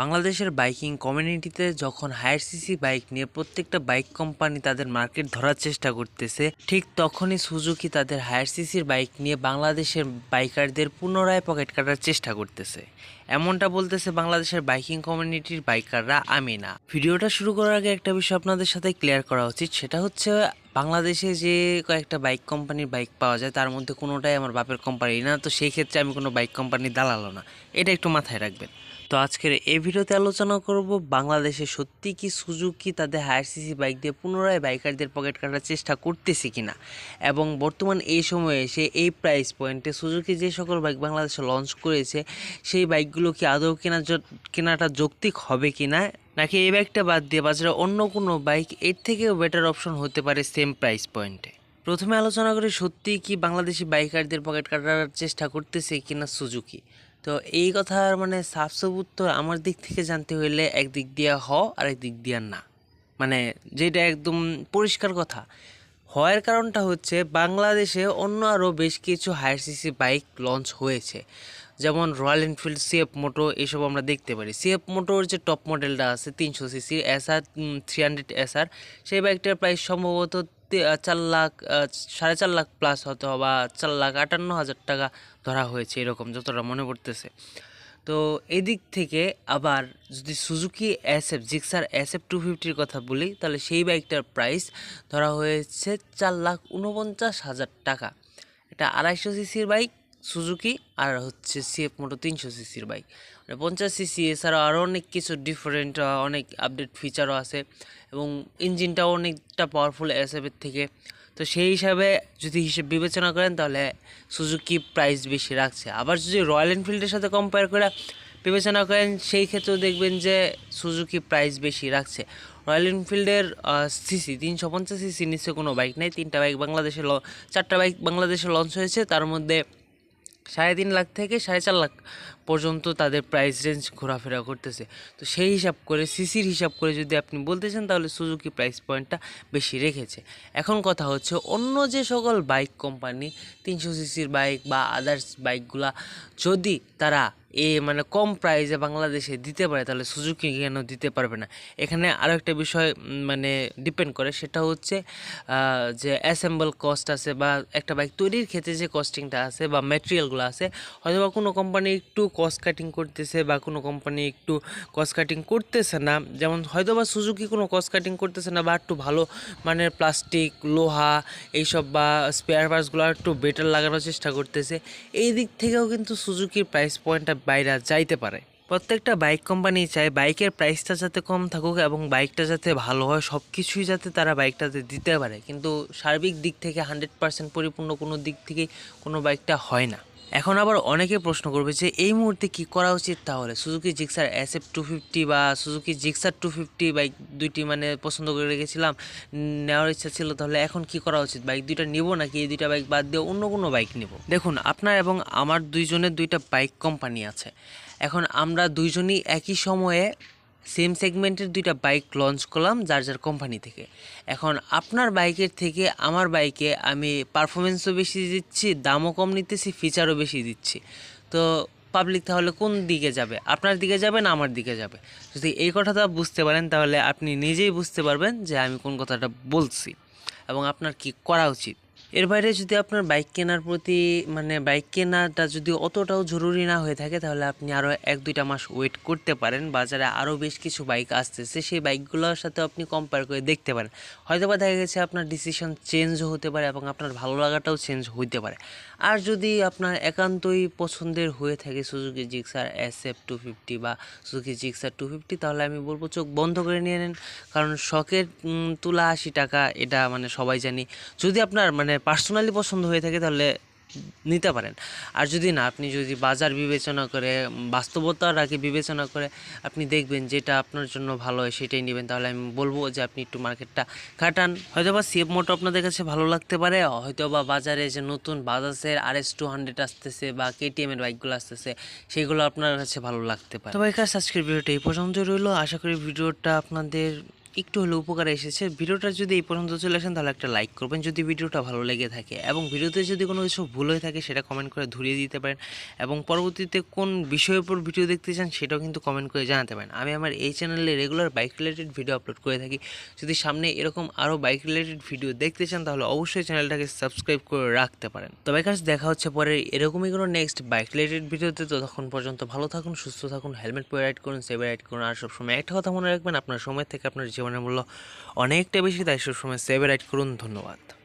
বাংলাদেশের বাইকিং কমিউনিটিতে যখন হায়ার সিসি বাইক নিয়ে প্রত্যেকটা বাইক কোম্পানি তাদের মার্কেট ধরার চেষ্টা করতেছে, ঠিক তখনই সুজুকি তাদের হায়ার সিসির বাইক নিয়ে বাংলাদেশের বাইকারদের পুনরায় পকেট কাটার চেষ্টা করতেছে। এমনটা বলতেছে বাংলাদেশের বাইকিং কমিউনিটির বাইকাররা আমি না ভিডিওটা শুরু করার আগে একটা বিষয় আপনাদের সাথে ক্লিয়ার করা উচিত, সেটা হচ্ছে বাংলাদেশে যে কয়েকটা বাইক কোম্পানির বাইক পাওয়া যায়, তার মধ্যে কোনোটাই আমার বাপের কোম্পানি না, তো সেই ক্ষেত্রে আমি কোনো বাইক কোম্পানি দালালো না। এটা একটু মাথায় রাখবেন। তো আজকের এই ভিডিওতে আলোচনা করব বাংলাদেশে সত্যি কি সুজুকি তাদের হায়ার সিসি বাইক দিয়ে পুনরায় বাইকারদের পকেট কাটার চেষ্টা করতেছে কিনা? এবং বর্তমান এই সময়ে এসে এই প্রাইস পয়েন্টে সুজুকি যে সকল বাইক বাংলাদেশে লঞ্চ করেছে, সেই বাইকগুলো কি আদৌ কেনা কেনাটা যৌক্তিক হবে কিনা? নাকি এই বাইকটা বাদ দিয়ে বাজারে অন্য কোনো বাইক এর থেকেও বেটার অপশন হতে পারে সেম প্রাইস পয়েন্টে প্রথমে আলোচনা করি সত্যি কি বাংলাদেশি বাইকারদের পকেট কাটার চেষ্টা করতেছে কিনা সুজুকি? তো এই কথার মানে সাফ সবুত তো আমার দিক থেকে জানতে হইলে একদিক দিয়া হ আর একদিক দিয়া না। মানে যেটা একদম পরিষ্কার কথা। হওয়ার কারণটা হচ্ছে বাংলাদেশে অন্য আরও বেশ কিছু হায়ার সিসি বাইক লঞ্চ হয়েছে। যেমন রয়্যাল এনফিল্ড, সিএফ মোটো এসব আমরা দেখতে পারি। সিএফ মোটোর যে টপ মডেলটা আছে তিনশো CC SR three hundred SR সেই বাইকটার প্রাইস সম্ভবত চার লাখ সাড়ে চার লাখ প্লাস হয়তো বা চার লাখ আটান্ন হাজার টাকা ধরা হয়েছে এরকম যতটা মনে পড়তেছে। তো এদিক থেকে আবার যদি Suzuki S F Gixxer S F two ফিফটির কথা বলি, তাহলে সেই বাইকটার প্রাইস ধরা হয়েছে চার লাখ উনপঞ্চাশ হাজার টাকা। এটা আড়াইশো সিসির বাইক সুজুকি আর হচ্ছে সিএফ মোটো তিনশো সিসির বাইক মানে পঞ্চাশ সিসি এছাড়াও আরও অনেক কিছু ডিফারেন্ট অনেক আপডেট ফিচারও আছে এবং ইঞ্জিনটাও অনেকটা পাওয়ারফুল এস এফের থেকে। তো সেই হিসাবে যদি হিসেব বিবেচনা করেন তাহলে সুজুকি প্রাইস বেশি রাখছে। আবার যদি রয়্যাল এনফিল্ডের সাথে কম্পেয়ার করে বিবেচনা করেন, সেই ক্ষেত্রেও দেখবেন যে সুজুকি প্রাইস বেশি রাখছে। রয়্যাল এনফিল্ডের সিসি তিনশো পঞ্চাশ সিসি নিচে কোনো বাইক নেই। তিনটা বাইক বাংলাদেশে চারটা বাইক বাংলাদেশে লঞ্চ হয়েছে। তার মধ্যে সাড়ে তিন লাখ থেকে সাড়ে চার লাখ পর্যন্ত তাদের প্রাইস রেঞ্জ ঘোরাফেরা করতেছে। তো সেই হিসাব করে সিসির হিসাব করে যদি আপনি বলতে চান, তাহলে সুজুকি প্রাইস পয়েন্টটা বেশি রেখেছে। এখন কথা হচ্ছে, অন্য যে সকল বাইক কোম্পানি তিনশো সিসির বাইক বা আদার্স বাইকগুলা যদি তারা এ মানে কম প্রাইসে বাংলাদেশে দিতে পারে, তাহলে সুজুকি কেন দিতে পারবে না? এখানে আরও একটা বিষয় মানে ডিপেন্ড করে, সেটা হচ্ছে যে অ্যাসেম্বল কস্ট আছে বা একটা বাইক তৈরির ক্ষেত্রে যে কস্টিংটা আছে বা ম্যাটেরিয়ালগুলো আছে হয়তো বা কোনো কোম্পানি একটু কস্ট কাটিং করতেছে বা কোনো কোম্পানি একটু কস্ট কাটিং করতেছে না। যেমন হয়তো বা সুজুকি কোনো কস্ট কাটিং করতেছে না বা একটু ভালো মানের প্লাস্টিক লোহা এইসব বা স্পেয়ার পার্টসগুলো একটু বেটার লাগানোর চেষ্টা করতেছে। এই দিক থেকেও কিন্তু সুজুকির প্রাইস পয়েন্টটা বাইরে যাইতে পারে। প্রত্যেকটা বাইক কোম্পানি চায় বাইকের প্রাইসটা যাতে কম থাকুক এবং বাইকটা যাতে ভালো হয় সব কিছুই যাতে তারা বাইকটাতে দিতে পারে। কিন্তু সার্বিক দিক থেকে হান্ড্রেড পার্সেন্ট পরিপূর্ণ কোনো দিক থেকে কোনো বাইকটা হয় না। এখন আবার অনেকে প্রশ্ন করবে যে এই মুহূর্তে কি করা উচিত তাহলে? Suzuki Gixxer S F two fifty বা Suzuki Gixxer two fifty bike দুইটি মানে পছন্দ করে রেখেছিলাম, নেওয়ার ইচ্ছা ছিল, তাহলে এখন কি করা উচিত? বাইক দুইটা নিব নাকি এই দুইটা বাইক বাদ দিয়ে অন্য কোনো বাইক নিব? দেখুন, আপনার এবং আমার দুইজনের দুইটা বাইক কোম্পানি আছে। এখন আমরা দুইজনই একই সময়ে সেম সেগমেন্টের দুইটা বাইক লঞ্চ করলাম যার যার কোম্পানি থেকে। এখন আপনার বাইকের থেকে আমার বাইকে আমি পারফরমেন্সও বেশি দিচ্ছি, দামও কম নিতেছি ফিচারও বেশি দিচ্ছি। তো পাবলিক তাহলে কোন দিকে যাবে? আপনার দিকে যাবে না আমার দিকে যাবে? যদি এই কথাটা বুঝতে পারেন, তাহলে আপনি নিজেই বুঝতে পারবেন যে আমি কোন কথাটা বলছি এবং আপনার কি করা উচিত। এর বাইরে যদি আপনার বাইক কেনার প্রতি মানে বাইক কেনাটা যদি অতটাও জরুরি না হয়ে থাকে, তাহলে আপনি আরও এক দুইটা মাস ওয়েট করতে পারেন। বাজারে আরও বেশ কিছু বাইক আসতেছে। সেই বাইকগুলোর সাথে আপনি কম্পেয়ার করে দেখতে পারেন। হয়তো বা দেখা গেছে আপনার ডিসিশন চেঞ্জও হতে পারে এবং আপনার ভালো লাগাটাও চেঞ্জ হইতে পারে। আর যদি আপনার একান্তই পছন্দের হয়ে থাকে Suzuki Gixxer S F two fifty বা সুজুকি জিক্সার টু ফিফটি তাহলে আমি বলব চোখ বন্ধ করে নিয়ে নেন। কারণ শখের তোলা আশি টাকা, এটা মানে সবাই জানি। যদি আপনার মানে পার্সোনালি পছন্দ হয়ে থাকে, তাহলে নিতে পারেন। আর যদি না, আপনি যদি বাজার বিবেচনা করে আগে বিবেচনা করে আপনি দেখবেন যেটা আপনার জন্য ভালো হয় সেটাই নেবেন, তাহলে আমি বলব যে আপনি একটু মার্কেটটা কাটান হয়তো বা সিএফ মোটো আপনাদের কাছে ভালো লাগতে পারে হয়তো বা বাজারে যে নতুন বাজাজের আর এস টু হান্ড্রেড আসতেছে বা কেটিএম এর বাইকগুলো আসতেছে, সেগুলো আপনার কাছে ভালো লাগতে পারে। তো বাইকার আজকের ভিডিওটা এই পর্যন্ত রইল। আশা করি ভিডিওটা আপনাদের একটু হলেও উপকারে এসেছে। ভিডিওটা যদি এই পর্যন্ত চলে আসেন, তাহলে একটা লাইক করবেন। যদি ভিডিওটা ভালো লেগে থাকে এবং ভিডিওতে যদি কোনো কিছু ভুল হয়ে থাকে, সেটা কমেন্ট করে ধরিয়ে দিতে পারেন এবং পরবর্তীতে কোন বিষয়ের উপর ভিডিও দেখতে চান, সেটাও কিন্তু কমেন্ট করে জানাতে পারেন। আমি আমার এই চ্যানেলে regular bike related video upload করে থাকি। যদি সামনে এরকম আরও বাইক রিলেটেড ভিডিও দেখতে চান, তাহলে অবশ্যই চ্যানেলটাকে সাবস্ক্রাইব করে রাখতে পারেন। তবে কাছে দেখা হচ্ছে পরে এরকমই কোনো নেক্সট বাইক রিলেটেড ভিডিওতে ততক্ষণ পর্যন্ত ভালো থাকুন, সুস্থ থাকুন হেলমেট পরে রাইড করুন সেভে রাইড করুন, আর সবসময় একটা কথা মনে রাখবেন, আপনার সময় থেকে আপনার জীবনের মূল্য অনেকটা বেশি তাই সবসময় সেভে রাইট করুন। ধন্যবাদ।